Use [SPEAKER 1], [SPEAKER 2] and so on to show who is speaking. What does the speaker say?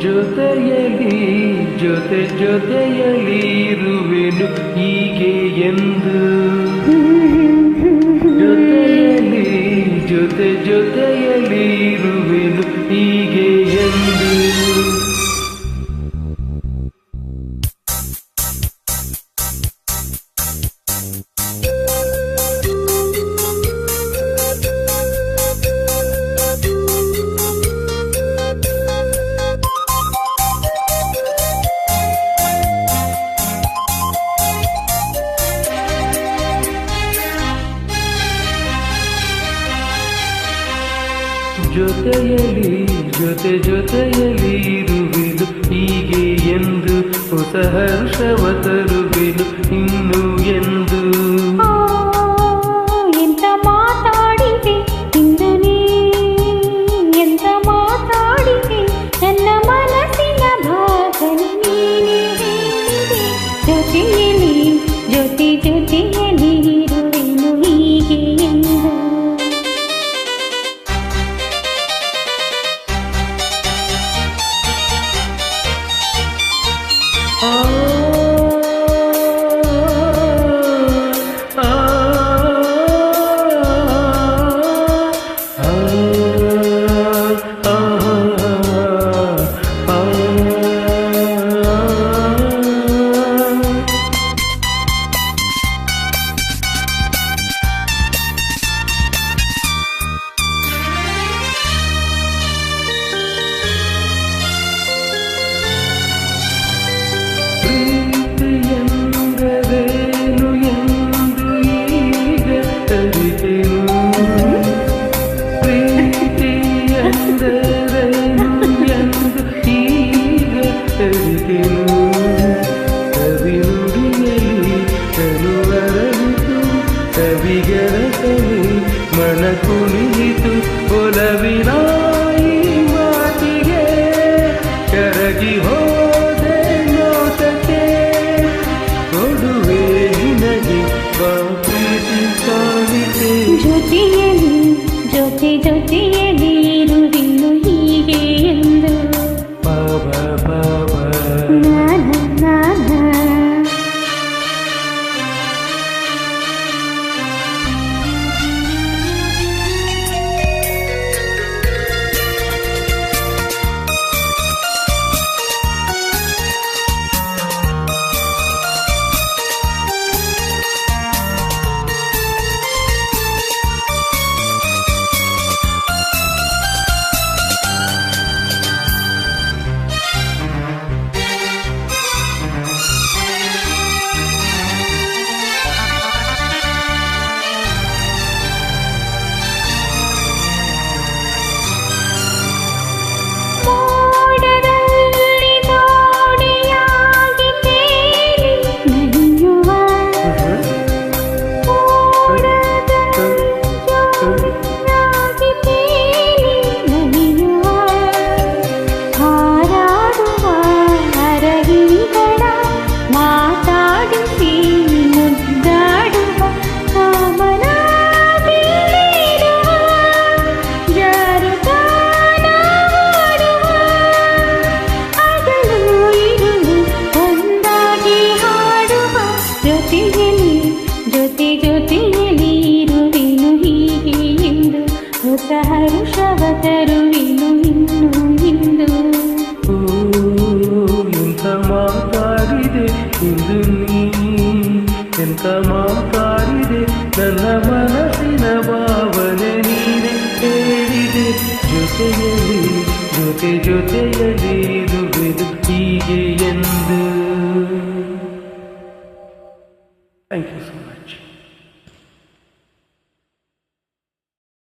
[SPEAKER 1] ಜೊತೆಯಲಿ ಜೊತೆ ಜೊತೆಯಲಿ ಇರುವೆನು ಹೀಗೆ ಎಂದು. ಜೊತೆಯಲಿ ಜೊತೆ ಜೊತೆಯಲ್ಲಿ ಇರುವೆನು
[SPEAKER 2] ಜೊತೆಯಲ್ಲಿ ಜೊತೆ ಜೊತೆಯಲ್ಲಿ ಇರುವುದು ಹೀಗೆ ಎಂದು
[SPEAKER 1] ಹೊಸ ಹರ್ಷವತ ಗೆಲುಗೆಲು ಕವಿರುಡಿಯಲ್ಲಿ ತನುವರವಿತು ಕವಿಗರಸಲು ಮನ ಕುಣಿಯಿತು ಒಲವಿನ ನನ್ನ ಮನಸ್ಸಿನ ಭಾವನೆ ನೀನೆ ಹೇಳಿದೆ. ಜೊತೆಯಲ್ಲಿ, ಜೊತೆ, ಜೊತೆಯಲ್ಲಿ ದುಡಿದು ಹೀಗೆ ಎಂದು. Thank you so much